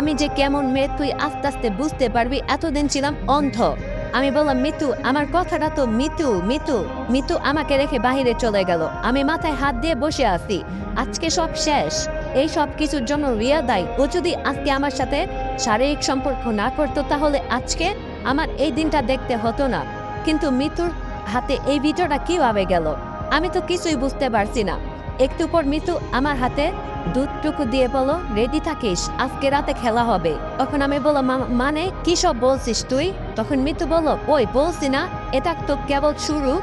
আমি যে কেমন মেয়ে তুই আস্তে আস্তে বুঝতে পারবি, এতদিন ছিলাম অন্ধ। আমি বললাম, মিতু, আমার কথাটা তো মিতু মিতু মিতু আমাকে রেখে বাহিরে চলে গেল। আমি মাথায় হাত দিয়ে বসে আছি। আজকে সব শেষ। এই সব কিছুর জন্য রিয়া দায়ী ও যদি আজকে আমার সাথে শারীরিক সম্পর্ক না করতো, তাহলে আজকে আমার এই দিনটা দেখতে হতো না। কিন্তু মিতুর হাতে এই ভিডিওটা কীভাবে গেল? আমি তো কিছুই বুঝতে পারছি না। একটু পর মিতু আমার হাতে দুধটুকু দিয়ে বলো রেডি থাকিস? আজকে রাতে খেলা হবে। তখন আমি "মা- মানে কি সব বলছিস তুই? তখন মিতু বলল, ওই বলছি না, এটা তো কেবল শুরু।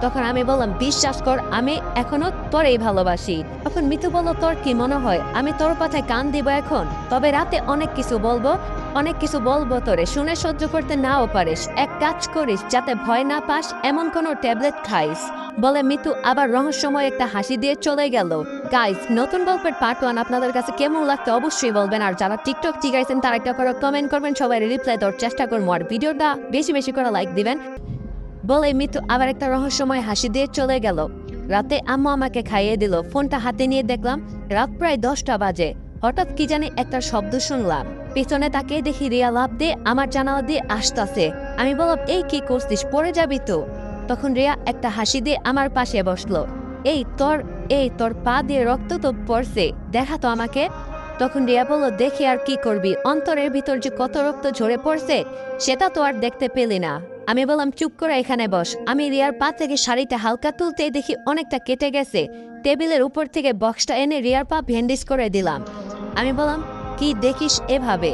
তখন আমি বললাম, বিশ্বাস কর, আমি এখনও তোরেই ভালোবাসি। তখন মিতু বলল, তোর কি মনে হয়? আমি তোর কথায় কান দিব এখন? তবে রাতে অনেক কিছু বলব। অনেক কিছু বলব তোরে, শুনে সহ্য করতে নাও পারিস। এক কাজ করিস, যাতে ভয় না পাস, এমন কোনো ট্যাবলেট খাইস। বলে, মিতু আবার রহস্যময় একটা হাসি দিয়ে চলে গেল। গাইস নতুন গল্পের পার্ট ওয়ান আপনাদের কাছে কেমন লাগতো অবশ্যই বলবেন, আর যারা টিকটক চিগাইছেন তারা একটা করে কমেন্ট করবেন, সবাই রিপ্লাই দেওয়ার চেষ্টা করব, আর ভিডিওটা বেশি বেশি করে লাইক দিবেন। বলে, মিতু আবার একটা রহস্যময় হাসি দিয়ে চলে গেল। রাতে আম্মু আমাকে খাইয়ে দিল, ফোনটা হাতে নিয়ে দেখলাম, রাত প্রায় দশটা বাজে। হঠাৎ কি জানি একটা শব্দ শুনলাম। পিছনে তাকে দেখি রিয়া লাভ দিয়ে আমার জানালা দিয়ে আসতাছে। আমি বললাম, এই কি করছিস? পরে যাবি তো? তখন রিয়া একটা হাসি দিয়ে আমার পাশে বসল। এই তোর এই তোর পা দিয়ে রক্ত তো পড়ছে, দেখা তো আমাকে। তখন রিয়া বলল, দেখে আর কি করবি? অন্তরের ভিতর যে কত রক্ত ঝরে পড়ছে, সেটা তো আর দেখতে পেলি না। আমি বললাম, চুপ করে এখানে বস। আমি রিয়ার পা থেকে শাড়িটা হালকা তুলতে দেখি অনেকটা কেটে গেছে। টেবিলের উপর থেকে বক্সটা এনে রিয়ার পা ভেন্ডিস করে দিলাম। আমি বললাম কি দেখিস এভাবে?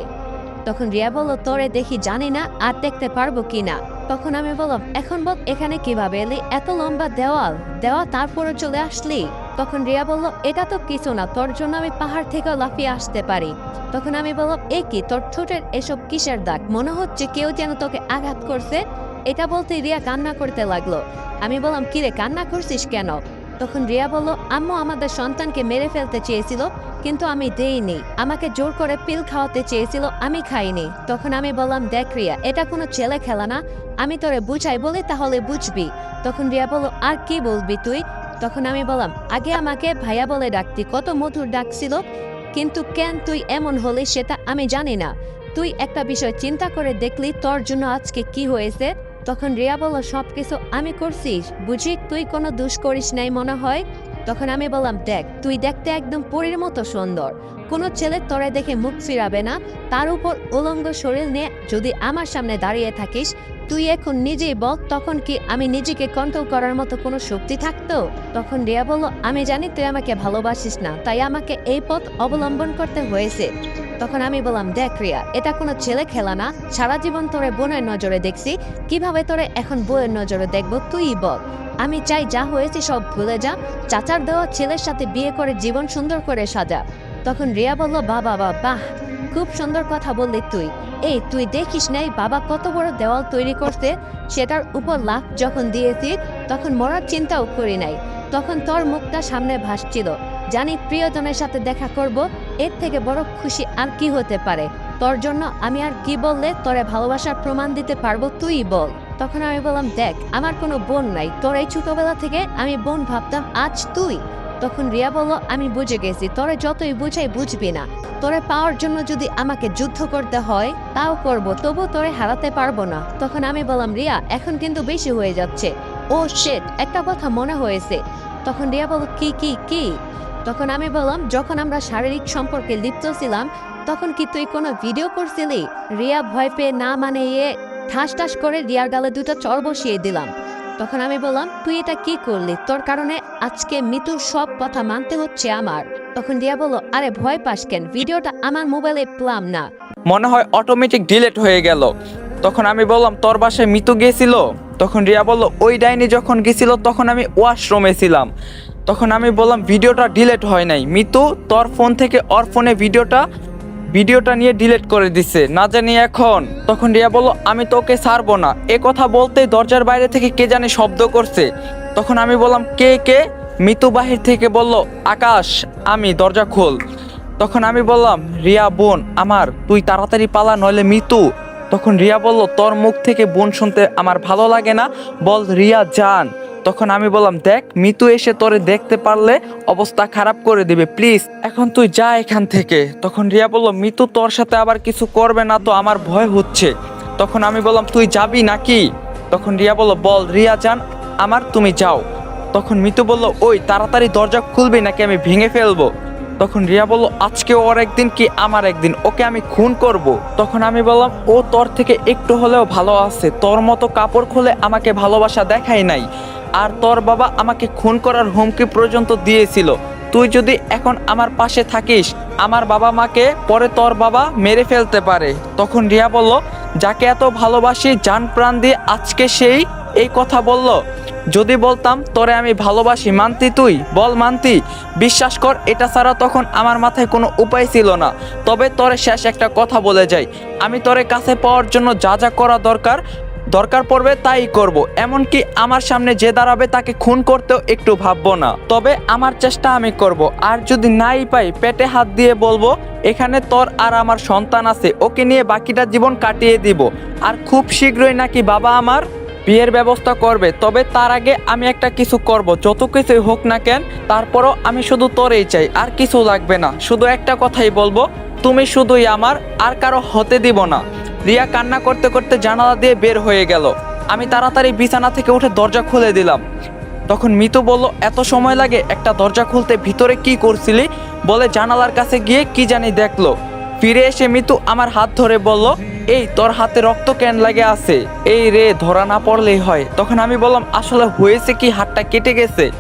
তখন রিয়া বলল, তোরে দেখি জানি না আর দেখতে পারব কি না। তখন আমি বললাম, এখন বল, এখানে কীভাবে এলি? এত লম্বা দেওয়াল দেওয়া তারপরে চলে আসলি? তখন রিয়া বলল, এটা তো কিছু না, তোর জন্য আমি পাহাড় থেকে লাফিয়ে আসতে পারি। তখন আমি বললাম, এ কি, তোর ঠোঁটের এসব কিসের দাগ? মনে হচ্ছে কেউ যেন তোকে আঘাত করছে? এটা বলতে রিয়া কান্না করতে লাগল। আমি বললাম কিরে কান্না করছিস কেন? তখন রিয়া বলল, আম্মু, আমাদের সন্তানকে মেরে ফেলতে চেয়েছিল, কিন্তু আমি দেইনি। আমাকে জোর করে পিল খাওয়াতে চেয়েছিল, আমি খাইনি। তখন আমি বললাম, দেখ রিয়া, এটা কোনো ছেলে খেলা না। আমি তোরে বুঝাই বলে, তাহলে বুঝবি। তখন রিয়া বলল, আর কি বলবি তুই? তখন আমি বললাম, আগে আমাকে ভাইয়া বলে ডাকতি, কত মধুর ডাকছিল কিন্তু কেন তুই এমন হলে সেটা আমি জানি না। তুই একটা বিষয় চিন্তা করে দেখলি, তোর জন্য আজকে কি হয়েছে? তখন রিয়া বলল, সবকিছু আমি করছিস, বুঝি? তুই কোনো দুষ করিস নাই মনে হয়? তখন আমি বললাম, দেখ, তুই দেখতে একদম পরীর মতো সুন্দর। কোনো ছেলে তোরে দেখে মুখ ফিরাবে না, তার উপর উলঙ্গ শরীর নিয়ে যদি আমার সামনে দাঁড়িয়ে থাকিস, তুই এখন নিজেই বল, তখন কি আমি নিজেকে কন্ট্রোল করার মতো কোনো শক্তি থাকতো? তখন রিয়া বলল, আমি জানি তুই আমাকে ভালোবাসিস না, তাই আমাকে এই পথ অবলম্বন করতে হয়েছে। তখন আমি বললাম, দেখ রিয়া, এটা কোনো ছেলে খেলা না, সারা জীবন তোরে বোনের নজরে দেখছি, কীভাবে তোরে এখন বউয়ের নজরে দেখব তুই বল। আমি চাই যা হয়েছে সব ভুলে যা, চাচার দেওয়া ছেলের সাথে বিয়ে করে জীবন সুন্দর করে সাজা। তখন রিয়া বলল, বাবা বাহ, খুব সুন্দর কথা বললি তুই। এই, তুই দেখিস নাই, বাবা কত বড় দেওয়াল তৈরি করতে সেটার উপর লাভ যখন দিয়েছি, তখন মরার চিন্তাও করি নাই। তখন তোর মুখটা সামনে ভাসছিল। জানি প্রিয়জনের সাথে দেখা করব, এর থেকে বড় খুশি আর কি হতে পারে। তোর জন্য আমি আর কি বললে তোরে ভালোবাসার প্রমাণ দিতে পারব তুই বল। তখন আমি বললাম, দেখ, আমার কোনো বোন নাই। তোর এই ছোটবেলা থেকে আমি বোন ভাবতাম, আজ তুই। তখন রিয়া বলল, আমি বুঝে গেছি, তোরা যতই বুঝাই বুঝবি না। তোরে পাওয়ার জন্য যদি আমাকে যুদ্ধ করতে হয়, তাও করব, তবু তোরে হারাতে পারব না। তখন আমি বললাম, রিয়া, এখন কিন্তু বেশি হয়ে যাচ্ছে। ও শেট একটা কথা মনে হয়েছে। তখন রিয়া বলল, কি কি কি? তখন আমি বললাম, যখন আমরা শারীরিক সম্পর্কে লিপ্ত ছিলাম, তখন কি তুই কোনো ভিডিও করছিলি? রিয়া ভয় পেয়ে না মানে ইয়ে ঠাস ঠাস করে রিয়ার গালে দুটো চর বসিয়ে দিলাম। তখন আমি বললাম, তুই এটা কি করলি? তোর কারণে আজকে মৃত্যুর সব কথা মানতে হচ্ছে আমার। তখন রিয়া বলল, আরে ভয় পাস কেন? ভিডিওটা আমার মোবাইলে পেলাম না। মনে হয় অটোমেটিক ডিলেট হয়ে গেল। তখন আমি বললাম, তোর বাসায় মিতু গেছিল? তখন রিয়া বলল, ওই ডাইনি যখন গেছিল, তখন আমি ওয়াশরুমে ছিলাম। তখন আমি বললাম, ভিডিওটা ডিলেট হয় নাই। মিতু, তোর ফোন থেকে ওর ফোনে ভিডিওটা ভিডিওটা নিয়ে ডিলিট করে দিছে। না জানি এখন। তখন রিয়া বলল, আমি তোকে ছাড়বো না। এ কথা বলতেই দরজার বাইরে থেকে কে জানে শব্দ করছে। তখন আমি বললাম, কে কে? মিতু বাহির থেকে বলল, আকাশ, আমি, দরজা খোল। তখন আমি বললাম, রিয়া, বোন আমার, তুই তাড়াতাড়ি পালা, নইলে মিতু। তখন রিয়া বলল, তোর মুখ থেকে বোন শুনতে আমার ভালো লাগে না। বল, রিয়া জান তখন আমি বললাম, দেখ, মিতু এসে তোরে দেখতে পারলে অবস্থা খারাপ করে দিবে, প্লিজ। এখন তুই যা এখান থেকে। তখন রিয়া বলল, মিতু তোর সাথে আবার কিছু করবে না তো আমার ভয় হচ্ছে। তখন আমি বললাম, তুই যাবি নাকি? তখন রিয়া বলল, বল, রিয়া যান আমার তুমি যাও। তখন মিতু বলল, ওই, তাড়াতাড়ি দরজা খুলবি নাকি আমি ভেঙে ফেলব? তখন রিয়া বলল আজকে ওর একদিন কি আমার একদিন? ওকে আমি খুন করব। তখন আমি বললাম, ও তোর থেকে একটু হলেও ভালো আছে। তোর মতো কাপড় খুলে আমাকে ভালোবাসা দেখাই নাই। আর তোর বাবা আমাকে খুন করার হুমকি পর্যন্ত দিয়েছিল। তুই যদি এখন আমার পাশে থাকিস, আমার বাবা মাকে পরে তোর বাবা মেরে ফেলতে পারে। তখন রিয়া বলল, যাকে এত ভালোবাসি যান প্রাণ দিয়ে আজকে সেই এই কথা বলল, যদি বলতাম তোরে আমি ভালোবাসি, মানতি তুই? বল মানতি। বিশ্বাস কর, এটা ছাড়া তখন আমার মাথায় কোনো উপায় ছিল না। তবে তোরে শেষ একটা কথা বলে যাই। আমি তোরে কাছে পাওয়ার জন্য যা যা করা দরকার দরকার পড়বে তাই করব। এমনকি আমার সামনে যে দাঁড়াবে তাকে খুন করতেও একটু ভাববো না। তবে আমার চেষ্টা আমি করব। আর যদি নাই পাই, পেটে হাত দিয়ে বলব, এখানে তোর আর আমার সন্তান আছে, ওকে নিয়ে বাকিটা জীবন কাটিয়ে দিব। আর খুব শীঘ্রই নাকি বাবা আমার বিয়ের ব্যবস্থা করবে, তবে তার আগে আমি একটা কিছু করব। যত কিছুই হোক না কেন, তারপরও আমি শুধু তোরেই চাই, আর কিছু লাগবে না। শুধু একটা কথাই বলব, তুমি শুধুই আমার, আর কারও হতে দিব না। রিয়া কান্না করতে করতে জানালা দিয়ে বের হয়ে গেল। আমি তাড়াতাড়ি বিছানা থেকে উঠে দরজা খুলে দিলাম। তখন মিতু বলল, এত সময় লাগে, একটা দরজা খুলতে ভিতরে কি করছিলি? বলে জানালার কাছে গিয়ে কি জানি দেখল। ফিরে এসে মিতু আমার হাত ধরে বলল এই তোর হাতে রক্ত কেন লাগে আছে? এই রে, ধরা না পড়লেই হয়। তখন আমি বললাম, আসলে হয়েছে কি, হাতটা কেটে গেছে?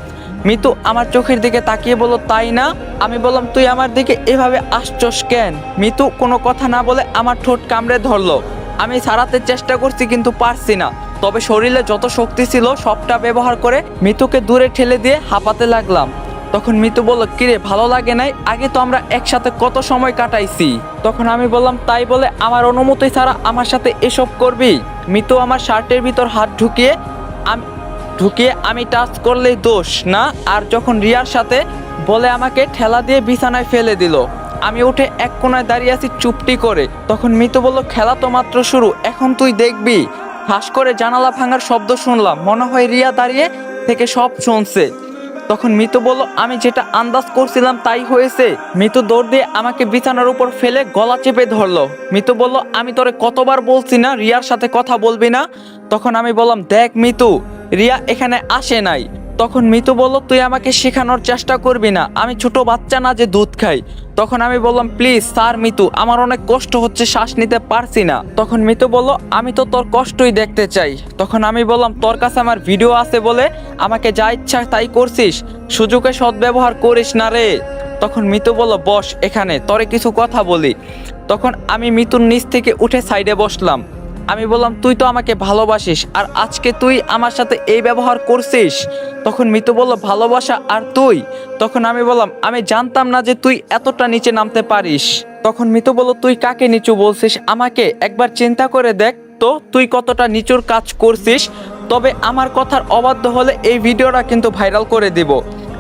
মিতু আমার চোখের দিকে তাকিয়ে বলল, তাই না? আমি বললাম, তুই আমার দিকে এভাবে আসছস কেন? মিতু কোনো কথা না বলে আমার ঠোঁট কামড়ে ধরলো। আমি সারাতে চেষ্টা করছি কিন্তু পারছি না। তবে শরীরে যত শক্তি ছিল, সবটা ব্যবহার করে মিতুকে দূরে ঠেলে দিয়ে হাঁপাতে লাগলাম। তখন মিতু বলল, কিরে, ভালো লাগে নাই? আগে তো আমরা একসাথে কত সময় কাটাইছি? তখন আমি বললাম, তাই বলে আমার অনুমতি ছাড়া আমার সাথে এসব করবি? মিতু আমার শার্টের ভিতর হাত ঢুকিয়ে আমি ঢুকিয়ে আমি টাচ করলেই দোষ, না? আর যখন রিয়ার সাথে বলে আমাকে ঠেলা দিয়ে বিছানায় ফেলে দিল, আমি উঠে এক কোনায় দাঁড়িয়ে আছি চুপটি করে। তখন মিতু বলল, খেলা তো মাত্র শুরু, এখন তুই দেখবি। হাস করে জানালা ভাঙার শব্দ শুনলাম। মনে হয় রিয়া দাঁড়িয়ে থেকে সব শুনছে। তখন মিতু বলল, আমি যেটা আন্দাজ করছিলাম তাই হয়েছে। মিতু দৌড় দিয়ে আমাকে বিছানার উপর ফেলে গলা চেপে ধরলো। মিতু বলল, আমি তোরে কতবার বলছি না, রিয়ার সাথে কথা বলবি না? তখন আমি বললাম, দেখ মিতু, রিয়া এখানে আসে নাই। তখন মিতু বলল, তুই আমাকে শেখানোর চেষ্টা করবি না। আমি ছোট বাচ্চা না যে দুধ খাই। তখন আমি বললাম, প্লিজ, স্যার, মিতু, আমার অনেক কষ্ট হচ্ছে, শ্বাস নিতে পারছি না। তখন মিতু বলল, আমি তো তোর কষ্টই দেখতে চাই। তখন আমি বললাম, তোর কাছে আমার ভিডিও আছে বলে আমাকে যা ইচ্ছা তাই করছিস। সুযোগে সদ্ব্যবহার করিস না রে। তখন মিতু বলল, বস, এখানে, তরে কিছু কথা বলি। তখন আমি মিতুর নিচ থেকে উঠে সাইডে বসলাম। আমি বললাম, তুই তো আমাকে ভালোবাসিস, আর আজকে তুই আমার সাথে এই ব্যবহার করছিস? তখন মিতু বলল, ভালোবাসা আর তুই? তখন আমি বললাম, আমি জানতাম না যে তুই এতটা নিচে নামতে পারিস। তখন মিতু বলল, তুই কাকে নিচু বলছিস? আমাকে একবার চিন্তা করে দেখ তো, তুই কতটা নিচুর কাজ করছিস? তবে আমার কথার অবাধ্য হলে এই ভিডিওটা কিন্তু ভাইরাল করে দিব।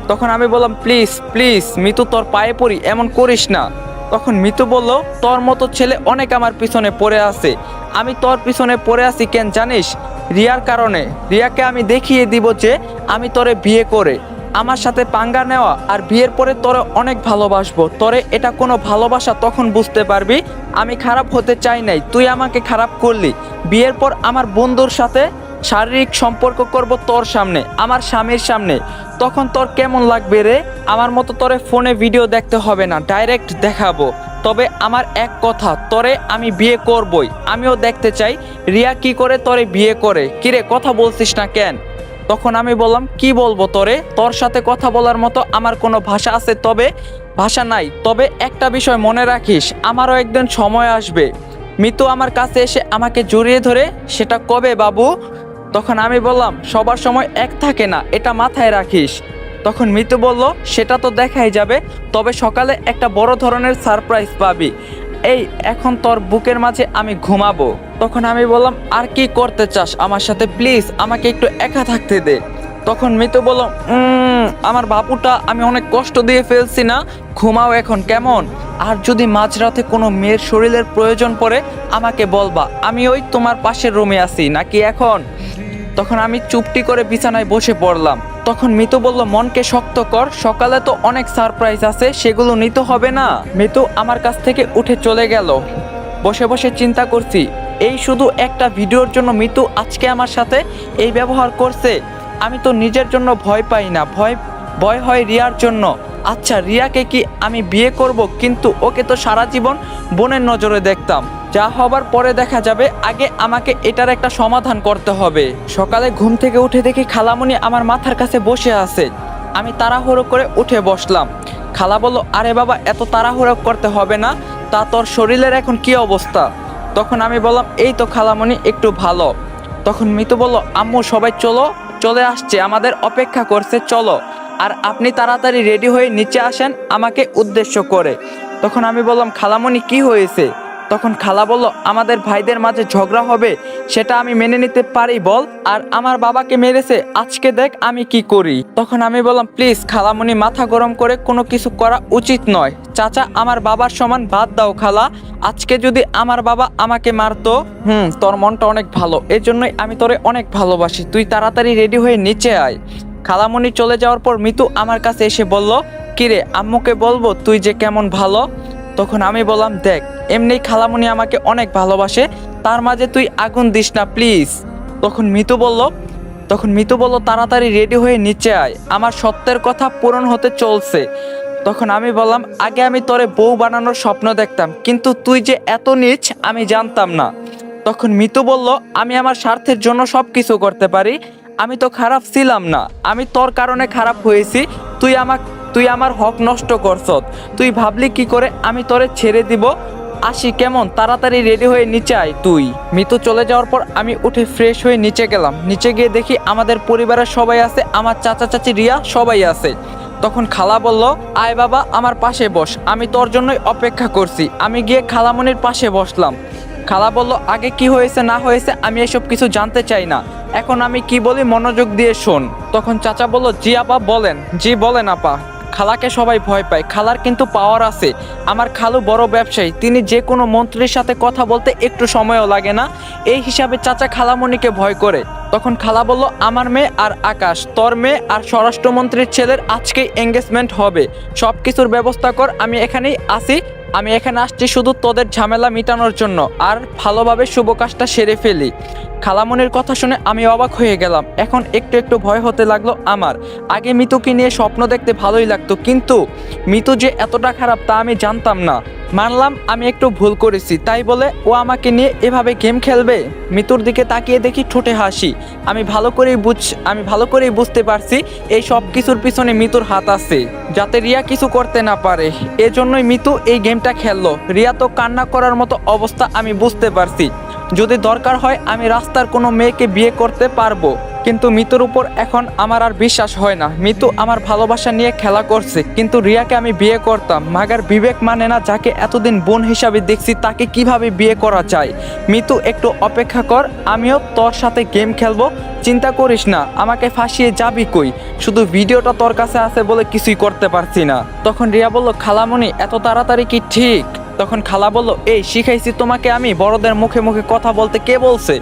তখন আমি বললাম, প্লিজ প্লিজ, মিতু তোর পায়ে পড়ি, এমন করিস না। তখন মিতু বলল, তোর মতো ছেলে অনেক আমার পিছনে পড়ে আছে। আমি তোর পিছনে পড়ে আছি কেন জানিস? রিয়ার কারণে। রিয়াকে আমি দেখিয়ে দিব যে আমি তোরে বিয়ে করে। আমার সাথে পাঙ্গা নেওয়া আর বিয়ের পরে তোরে অনেক ভালোবাসবো। তোরে এটা কোনো ভালোবাসা তখন বুঝতে পারবি? আমি খারাপ হতে চাই নাই। তুই আমাকে খারাপ করলি। বিয়ের পর আমার বন্ধুর সাথে শারীরিক সম্পর্ক করব তোর সামনে, আমার স্বামীর সামনে। তখন তোর কেমন লাগবে রে? আমার মতো তোরে ফোনে ভিডিও দেখতে হবে না, ডাইরেক্ট দেখাবো। তবে আমার এক কথা, তোরে আমি বিয়ে করবই, আমিও দেখতে চাই, রিয়া কি করে তোরে বিয়ে করে? কিরে, কথা বলছিস না কেন? তখন আমি বললাম, কি বলব তোরে? তোর সাথে কথা বলার মতো আমার কোনো ভাষা আছে, তবে ভাষা নাই। তবে একটা বিষয় মনে রাখিস, আমারও একদিন সময় আসবে। মিতু আমার কাছে এসে আমাকে জড়িয়ে ধরে, সেটা কবে বাবু? তখন আমি বললাম, সবার সময় এক থাকে না, এটা মাথায় রাখিস। তখন মিতু বলল, সেটা তো দেখাই যাবে, তবে সকালে একটা বড় ধরনের সারপ্রাইজ পাবি। এই, এখন তোর বুকের মাঝে আমি ঘুমাবো। তখন আমি বললাম, আর কি করতে চাস আমার সাথে, প্লিজ, আমাকে একটু একা থাকতে দে। তখন মিতু বলল আমার বাপুটা আমি অনেক কষ্ট দিয়ে ফেলছি না, ঘুমাও এখন, কেমন? আর যদি মাঝরাতে কোনো মেয়ের শরীরের প্রয়োজন পড়ে, আমাকে বলবা, আমি ওই তোমার পাশের রুমে আছি, নাকি এখন? তখন আমি চুপটি করে বিছানায় বসে পড়লাম। তখন মিতু বলল, মনকে শক্ত কর, সকালে তো অনেক সারপ্রাইজ আছে, সেগুলো নিতে হবে না। মিতু আমার কাছ থেকে উঠে চলে গেল। বসে বসে চিন্তা করছি, এই শুধু একটা ভিডিওর জন্য মিতু আজকে আমার সাথে এই ব্যবহার করছে? আমি তো নিজের জন্য ভয় পাই না, ভয় ভয় হয় রিয়ার জন্য। আচ্ছা রিয়াকে কি আমি বিয়ে করব? কিন্তু ওকে তো সারা জীবন বোনের নজরে দেখতাম। যা হবার পরে দেখা যাবে, আগে আমাকে এটার একটা সমাধান করতে হবে। সকালে ঘুম থেকে উঠে দেখি খালামণি আমার মাথার কাছে বসে আছে। আমি তাড়াহুড়ো করে উঠে বসলাম। খালা বলল, আরে বাবা, এত তাড়াহুড়ো করতে হবে না, তা তোর শরীরের এখন কি অবস্থা? তখন আমি বললাম, এই তো খালামণি একটু ভালো। তখন মিতু বলল, আম্মু, সবাই চলো, চলে আসছে, আমাদের অপেক্ষা করছে, চলো। আর আপনি তাড়াতাড়ি রেডি হয়ে নিচে আসেন, আমাকে উদ্দেশ্য করে। তখন আমি বললাম খালামণি কি হয়েছে? তখন খালা বলল, আমাদের ভাইদের মাঝে ঝগড়া হবে, সেটা আমি মেনে নিতে পারি, বল। আর আমার বাবাকে মেরেছে, আজকে দেখ আমি কি করি। তখন আমি বললাম, প্লিজ খালামণি মাথা গরম করে কোনো কিছু করা উচিত নয়। চাচা, আমার বাবার সমান বাদ দাও খালা। আজকে যদি আমার বাবা আমাকে মারতো, হুম, তোর মনটা অনেক ভালো। এর জন্যই আমি তোরে অনেক ভালোবাসি। তুই তাড়াতাড়ি রেডি হয়ে নিচে আয়। খালামণি চলে যাওয়ার পর মিতু আমার কাছে এসে বলল, কিরে, আম্মুকে বলব তুই যে কেমন ভালো? তখন আমি বললাম, দেখ, এমনি খালামুনি আমাকে অনেক ভালোবাসে, তার মাঝে তুই আগুন দিস না প্লিজ তখন মিতু বলল, তখন মিতু বলল, তাড়াতাড়ি রেডি হয়ে নিচে আয়, আমার সত্যের কথা পূরণ হতে চলছে। তখন আমি বললাম, আগে আমি তোরে বউ বানানোর স্বপ্ন দেখতাম, কিন্তু তুই যে এত নিচ, আমি জানতাম না। তখন মিতু বলল, আমি আমার স্বার্থের জন্য সব কিছু করতে পারি, আমি তো খারাপ ছিলাম না, আমি তোর কারণে খারাপ হয়েছি, তুই আমার তুই আমার হক নষ্ট করছ তুই ভাবলি কি করে আমি তোরে ছেড়ে দিব? আসি কেমন? তাড়াতাড়ি রেডি হয়ে নিচে আয় তুই। মিতু চলে যাওয়ার পর আমি উঠে ফ্রেশ হয়ে নিচে গেলাম। নিচে গিয়ে দেখি আমাদের পরিবারের সবাই আছে, আমার চাচা চাচি রিয়া সবাই আছে। তখন খালা বলল, আয় বাবা, আমার পাশে বস, আমি তোর জন্যই অপেক্ষা করছি। আমি গিয়ে খালামনির পাশে বসলাম। খালা বলল, আগে কি হয়েছে, না হয়েছে, আমি এসব কিছু জানতে চাই না। এখন আমি কি বলি মনোযোগ দিয়ে শোন। তখন চাচা বলল, জি আপা, বলেন। জি, বলেন আপা। খালাকে সবাই ভয় পায়। খালার কিন্তু পাওয়ার আছে। আমার খালু বড় ব্যবসায়ী। তিনি যে কোনো মন্ত্রীর সাথে কথা বলতে একটু সময়ও লাগে না। এই হিসাবে চাচা খালামণিকে ভয় করে। তখন খালা বলল, আমার মেয়ে আর আকাশ, তোর মেয়ে আর স্বরাষ্ট্রমন্ত্রীর ছেলের আজকেই এঙ্গেজমেন্ট হবে। সব কিছুর ব্যবস্থা কর, আমি এখানেই আসি আমি এখানে আসছি শুধু তোদের ঝামেলা মিটানোর জন্য। আর ভালোভাবে শুভ কাজটা সেরে ফেলি। খালামনির কথা শুনে আমি অবাক হয়ে গেলাম। এখন একটু একটু ভয় হতে লাগল আমার। আগে মিতুকে নিয়ে স্বপ্ন দেখতে ভালোই লাগতো, কিন্তু মিতু যে এতটা খারাপ তা আমি জানতাম না। মানলাম আমি একটু ভুল করেছি, তাই বলে ও আমাকে নিয়ে এভাবে গেম খেলবে? মিতুর দিকে তাকিয়ে দেখি ঠোঁটে হাসি। আমি ভালো করেই বুঝ, আমি ভালো করেই বুঝতে পারছি এই সব কিছুর পিছনে মিতুর হাত আছে, যাতে রিয়া কিছু করতে না পারে। এজন্যই মিতু এই গেমটা খেললো। রিয়া তো কান্না করার মতো অবস্থা আমি বুঝতে পারছি। যদি দরকার হয় আমি রাস্তার কোনো মেয়েকে বিয়ে করতে পারব। কিন্তু মিতুর উপর এখন আমার আর বিশ্বাস হয় না। মিতু আমার ভালোবাসা নিয়ে খেলা করছে, কিন্তু রিয়াকে আমি বিয়ে করতাম। মাগার বিবেক মানে না যাকে এতদিন বোন হিসাবে দেখছি তাকে কীভাবে বিয়ে করা যায়। মিতু, একটু অপেক্ষা কর, আমিও তোর সাথে গেম খেলব। চিন্তা করিস না, আমাকে ফাঁসিয়ে যাবি কই? শুধু ভিডিওটা তোর কাছে আছে বলে কিছুই করতে পারছি না। তখন রিয়া বলল, খালামণি, এত তাড়াতাড়ি কি ঠিক? তখন খালা বলল, এই, শিখাইছি তোমাকে আমি, বড়দের মুখে মুখে কথা বলতে কে বলছে?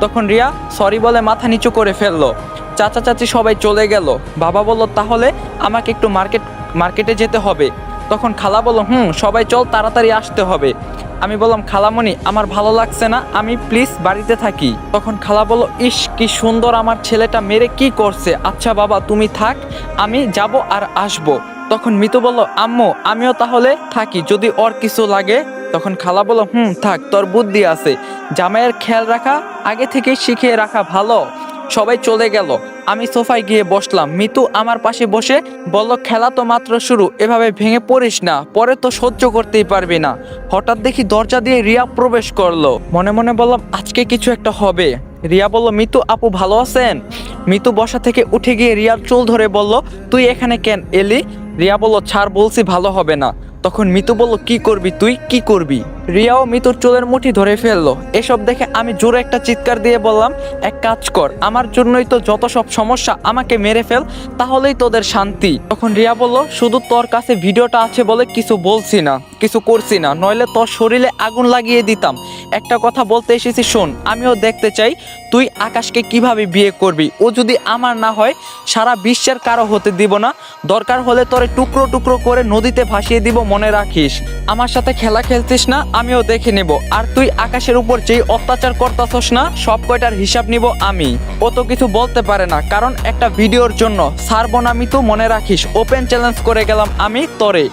তখন রিয়া, সরি, বলে মাথা নিচু করে ফেলল। চাচা চাচি সবাই চলে গেল। বাবা বলল, তাহলে আমাকে একটু মার্কেট, মার্কেটে যেতে হবে। তখন খালা বলল, হুম, সবাই চল, তাড়াতাড়ি আসতে হবে। আমি বললাম, খালামণি, আমার ভালো লাগছে না, আমি প্লিজ বাড়িতে থাকি। তখন খালা বলল, ইস, কি সুন্দর আমার ছেলেটা মেরে কি করছে? আচ্ছা বাবা, তুমি থাক, আমি যাব আর আসব। তখন মিতু বলল, আম্মু, আমিও তাহলে থাকি। যদি ওর কিছু লাগে? তখন খালা বলল, হুম, থাক, তোর বুদ্ধি আছে। জামাইয়ের খেয়াল রাখা, আগে থেকেই শিখিয়ে রাখা ভালো। সবাই চলে গেল। আমি সোফায় গিয়ে বসলাম। মিতু আমার পাশে বসে বলল, খেলা তো মাত্র শুরু। এভাবে ভেঙে পড়িস না। পরে তো সহ্য করতেই পারবি না। হঠাৎ দেখি দরজা দিয়ে রিয়া প্রবেশ করল। মনে মনে বললাম, আজকে কিছু একটা হবে। রিয়া বলল, মিতু, আপু ভালো আছেন? মিতু বসা থেকে উঠে গিয়ে রিয়ার চুল ধরে বলল, তুই এখানে কেন এলি? রিয়া বলল, ছাড় বলছি, ভালো হবে না। তখন মিতু বলল, কি করবি তুই? কি করবি? রিয়াও মিতুর চুলের মুঠি ধরে ফেলল। এসব দেখে আমি জোরে একটা চিৎকার দিয়ে বললাম, এক কাজ কর, আমার জন্যই তো যত সব সমস্যা আমাকে মেরে ফেল, তাহলেই তোদের শান্তি। তখন রিয়া বলল, শুধু তোর কাছে ভিডিওটা আছে বলে কিছু বলছি না, কিছু করছি না, নইলে তোর শরীরে আগুন লাগিয়ে দিতাম। একটা কথা বলতে এসেছি, শোন, আমিও দেখতে চাই, তুই আকাশকে কীভাবে বিয়ে করবি? ও যদি আমার না হয়, সারা বিশ্বের কারও হতে দিব না। দরকার হলে তোরে টুকরো টুকরো করে নদীতে ভাসিয়ে দিব মনে রাখিস। আমার সাথে খেলা খেলছিস না আমিও দেখে নেব। আর তুই আকাশের উপর যেই অত্যাচার করতাছস না, সব কয়টার হিসাব নিব আমি। ও তো কিছু বলতে পারে না, কারণ একটা ভিডিওর জন্য সারবো আমি তো মনে রাখিস, ওপেন চ্যালেঞ্জ করে গেলাম আমি তরে।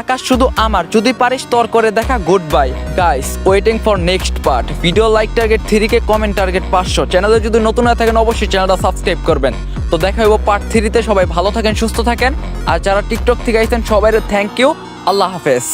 আকাশ শুধু আমার, যদি পারিস তোর করে দেখা good bye guys waiting for next part video like target three K comment target পাঁচশো। চ্যানেলে যদি নতুন হয়ে থাকেন, অবশ্যই চ্যানেলটা সাবস্ক্রাইব করবেন। তো দেখা হইব পার্ট থ্রিতে সবাই ভালো থাকেন, সুস্থ থাকেন। আর যারা টিকটক থেকে আইছেন সবাই থ্যাংক ইউ আল্লাহ হাফেজ।